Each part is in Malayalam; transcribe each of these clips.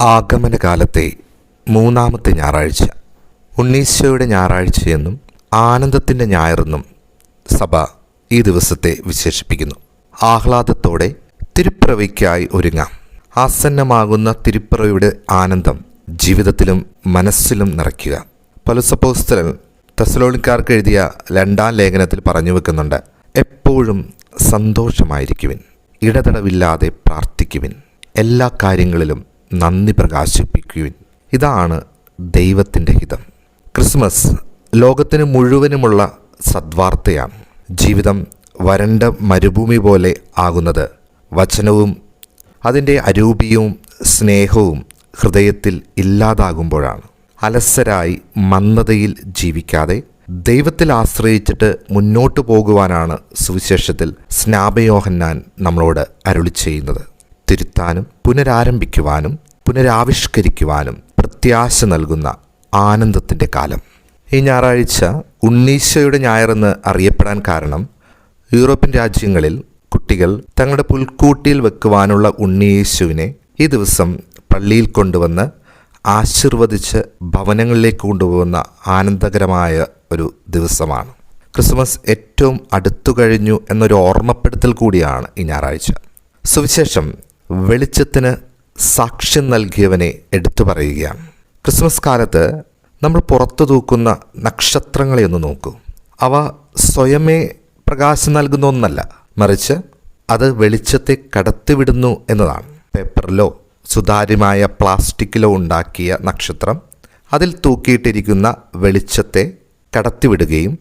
ആഗമനകാലത്തെ മൂന്നാമത്തെ ഞായറാഴ്ച. ഉണ്ണീശോയുടെ ഞായറാഴ്ചയെന്നും ആനന്ദത്തിന്റെ ഞായറെന്നും സഭ ഈ ദിവസത്തെ വിശേഷിപ്പിക്കുന്നു. ആഹ്ലാദത്തോടെ തിരുപ്പിറവിക്കായി ഒരുങ്ങാം. ആസന്നമാകുന്ന തിരുപ്പിറവിയുടെ ആനന്ദം ജീവിതത്തിലും മനസ്സിലും നിറയ്ക്കുക. പലുസപ്പോസ്തലൻ തെസലോണിക്കാർക്ക് എഴുതിയ രണ്ടാം ലേഖനത്തിൽ പറഞ്ഞു വെക്കുന്നുണ്ട് എപ്പോഴും സന്തോഷമായിരിക്കുവിൻ ഇടതടവില്ലാതെ പ്രാർത്ഥിക്കുവിൻ. എല്ലാ കാര്യങ്ങളിലും നന്ദി പ്രകാശിപ്പിക്കുവിൻ. ഇതാണ് ദൈവത്തിന്റെ ഹിതം. ക്രിസ്മസ് ലോകത്തിന് മുഴുവനുമുള്ള സദ്വാർത്തയാണ്. ജീവിതം വരണ്ട മരുഭൂമി പോലെ ആകുന്നത്. വചനവും അതിന്റെ അരൂപിയവും സ്നേഹവും ഹൃദയത്തിൽ ഇല്ലാതാകുമ്പോഴാണ്. അലസരായി മന്ദതയിൽ ജീവിക്കാതെ ദൈവത്തിൽ ആശ്രയിച്ചിട്ട് മുന്നോട്ടു പോകുവാനാണ് സുവിശേഷത്തിൽ സ്നാപയോഹന്നാൻ നമ്മളോട് അരുളി ചെയ്യുന്നത് തിരുത്താനും പുനരാരംഭിക്കുവാനും പുനരാവിഷ്കരിക്കുവാനും പ്രത്യാശ നൽകുന്ന ആനന്ദത്തിന്റെ കാലം. ഈ ഞായറാഴ്ച ഉണ്ണീശോയുടെ ഞായറെന്ന് അറിയപ്പെടാൻ കാരണം യൂറോപ്യൻ രാജ്യങ്ങളിൽ കുട്ടികൾ തങ്ങളുടെ പുൽക്കൂട്ടിയിൽ വെക്കുവാനുള്ള ഉണ്ണിയേശുവിനെ ഈ ദിവസം പള്ളിയിൽ കൊണ്ടുവന്ന് ആശീർവദിച്ച് ഭവനങ്ങളിലേക്ക് കൊണ്ടുപോകുന്ന ആനന്ദകരമായ ഒരു ദിവസമാണ്. ക്രിസ്മസ് ഏറ്റവും അടുത്തു കഴിഞ്ഞു എന്നൊരു ഓർമ്മപ്പെടുത്തൽ കൂടിയാണ് ഈ ഞായറാഴ്ച. സുവിശേഷം വെളിച്ചത്തിന് സാക്ഷ്യം നൽകിയവനെ എടുത്തു പറയുകയാണ്. ക്രിസ്മസ് കാലത്ത് നമ്മൾ പുറത്തു തൂക്കുന്ന നക്ഷത്രങ്ങളെ ഒന്ന് നോക്കൂ. അവ സ്വയമേ പ്രകാശം നൽകുന്ന ഒന്നല്ല. മറിച്ച് അത് വെളിച്ചത്തെ കടത്തിവിടുന്നു എന്നതാണ്. പേപ്പറിലോ സുതാര്യമായ പ്ലാസ്റ്റിക്കിലോ ഉണ്ടാക്കിയ നക്ഷത്രം അതിൽ തൂക്കിയിട്ടിരിക്കുന്ന വെളിച്ചത്തെ കടത്തിവിടുകയും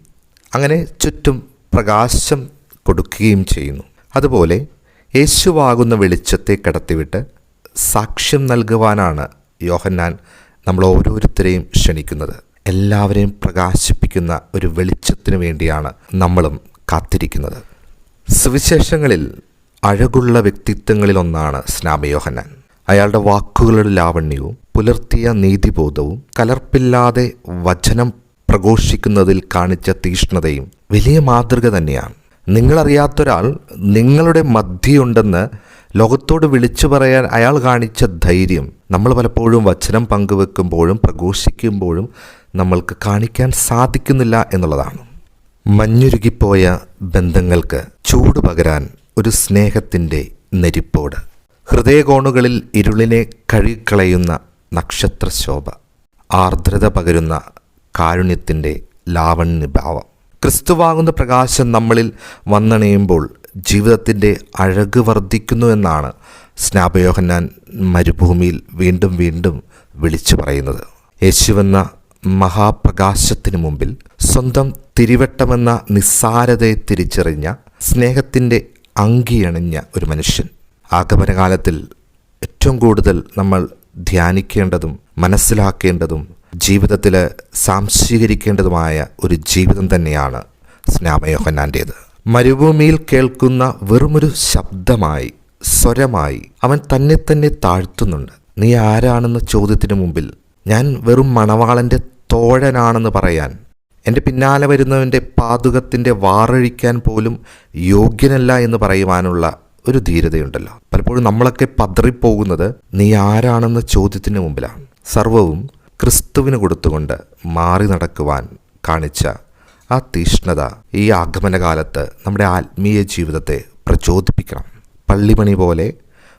അങ്ങനെ ചുറ്റും പ്രകാശം കൊടുക്കുകയും ചെയ്യുന്നു. അതുപോലെ യേശുവാകുന്ന വെളിച്ചത്തെ കടത്തിവിട്ട് സാക്ഷ്യം നൽകുവാനാണ് യോഹന്നാൻ നമ്മൾ ഓരോരുത്തരെയും ക്ഷണിക്കുന്നത്. എല്ലാവരെയും പ്രകാശിപ്പിക്കുന്ന ഒരു വെളിച്ചത്തിന് വേണ്ടിയാണ് നമ്മളും കാത്തിരിക്കുന്നത്. സുവിശേഷങ്ങളിൽ അഴകുള്ള വ്യക്തിത്വങ്ങളിലൊന്നാണ് സ്നാപയോഹന്നാൻ അയാളുടെ വാക്കുകളുടെ ലാവണ്യവും പുലർത്തിയ നീതിബോധവും കലർപ്പില്ലാതെ വചനം പ്രഘോഷിക്കുന്നതിൽ കാണിച്ച തീഷ്ണതയും വലിയ മാതൃക തന്നെയാണ്. നിങ്ങളറിയാത്തൊരാൾ നിങ്ങളുടെ മധ്യയുണ്ടെന്ന് ലോകത്തോട് വിളിച്ചു പറയാൻ അയാൾ കാണിച്ച ധൈര്യം നമ്മൾ പലപ്പോഴും വചനം പങ്കുവെക്കുമ്പോഴും പ്രഘോഷിക്കുമ്പോഴും നമ്മൾക്ക് കാണിക്കാൻ സാധിക്കുന്നില്ല എന്നുള്ളതാണ്. മഞ്ഞുരുകിപ്പോയ ബന്ധങ്ങൾക്ക് ചൂട് പകരാൻ ഒരു സ്നേഹത്തിന്റെ നെരിപ്പോട്. ഹൃദയകോണുകളിൽ ഇരുളിനെ കഴുകിക്കളയുന്ന നക്ഷത്രശോഭ. ആർദ്രത പകരുന്ന കാരുണ്യത്തിന്റെ ലാവണ്യഭാവം ക്രിസ്തുവാകുന്ന പ്രകാശം നമ്മളിൽ വന്നണയുമ്പോൾ ജീവിതത്തിന്റെ അഴക് വർദ്ധിക്കുന്നു എന്നാണ് സ്നാപയോഹന്നാൻ മരുഭൂമിയിൽ വീണ്ടും വീണ്ടും വിളിച്ചു പറയുന്നത്. യേശുവെന്ന മഹാപ്രകാശത്തിന് മുമ്പിൽ സ്വന്തം തിരിവട്ടമെന്ന നിസ്സാരതയെ തിരിച്ചറിഞ്ഞ സ്നേഹത്തിന്റെ അങ്കിയണിഞ്ഞ ഒരു മനുഷ്യൻ. ആഗമനകാലത്തിൽ ഏറ്റവും കൂടുതൽ നമ്മൾ ധ്യാനിക്കേണ്ടതും മനസ്സിലാക്കേണ്ടതും ജീവിതത്തിൽ സാംശീകരിക്കേണ്ടതുമായ ഒരു ജീവിതം തന്നെയാണ് സ്നാമയോഹന്നാന്റേത് മരുഭൂമിയിൽ കേൾക്കുന്ന വെറുമൊരു ശബ്ദമായി സ്വരമായി അവൻ തന്നെ തന്നെ താഴ്ത്തുന്നുണ്ട്. നീ ആരാണെന്ന ചോദ്യത്തിന് മുമ്പിൽ ഞാൻ വെറും മണവാളന്റെ തോഴനാണെന്ന് പറയാൻ എന്റെ പിന്നാലെ വരുന്നവന്റെ പാതുകത്തിന്റെ വാറഴിക്കാൻ പോലും യോഗ്യനല്ല എന്ന് പറയുവാനുള്ള ഒരു ധീരതയുണ്ടല്ലോ. പലപ്പോഴും നമ്മളൊക്കെ പതറിപ്പോകുന്നത് നീ ആരാണെന്ന ചോദ്യത്തിന് മുമ്പിലാണ്. സർവവും ക്രിസ്തുവിന് കൊടുത്തുകൊണ്ട് മാറി നടക്കുവാൻ കാണിച്ച ആ തീഷ്ണത ഈ ആഗമനകാലത്ത് നമ്മുടെ ആത്മീയ ജീവിതത്തെ പ്രചോദിപ്പിക്കണം. പള്ളിമണി പോലെ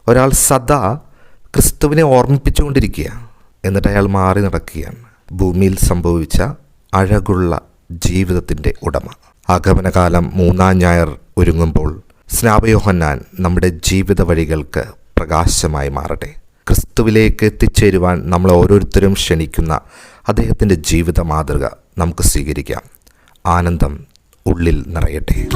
ഒരാൾ സദാ ക്രിസ്തുവിനെ ഓർമ്മിപ്പിച്ചുകൊണ്ടിരിക്കുക. എന്നിട്ട് അയാൾ മാറി നടക്കുകയാണ്. ഭൂമിയിൽ സംഭവിച്ച അഴകുള്ള ജീവിതത്തിന്റെ ഉടമ. ആഗമനകാലം മൂന്നാം ഞായർ ഒരുങ്ങുമ്പോൾ സ്നാപയോഹന്നാൻ നമ്മുടെ ജീവിത വഴികൾക്ക് പ്രകാശമായി മാറട്ടെ. ക്രിസ്തുവിലേക്ക് എത്തിച്ചേരുവാൻ നമ്മൾ ഓരോരുത്തരും ക്ഷണിക്കുന്ന അദ്ദേഹത്തിന്റെ ജീവിത മാതൃക നമുക്ക് സ്വീകരിക്കാം. ആനന്ദം ഉള്ളിൽ നിറയട്ടെ.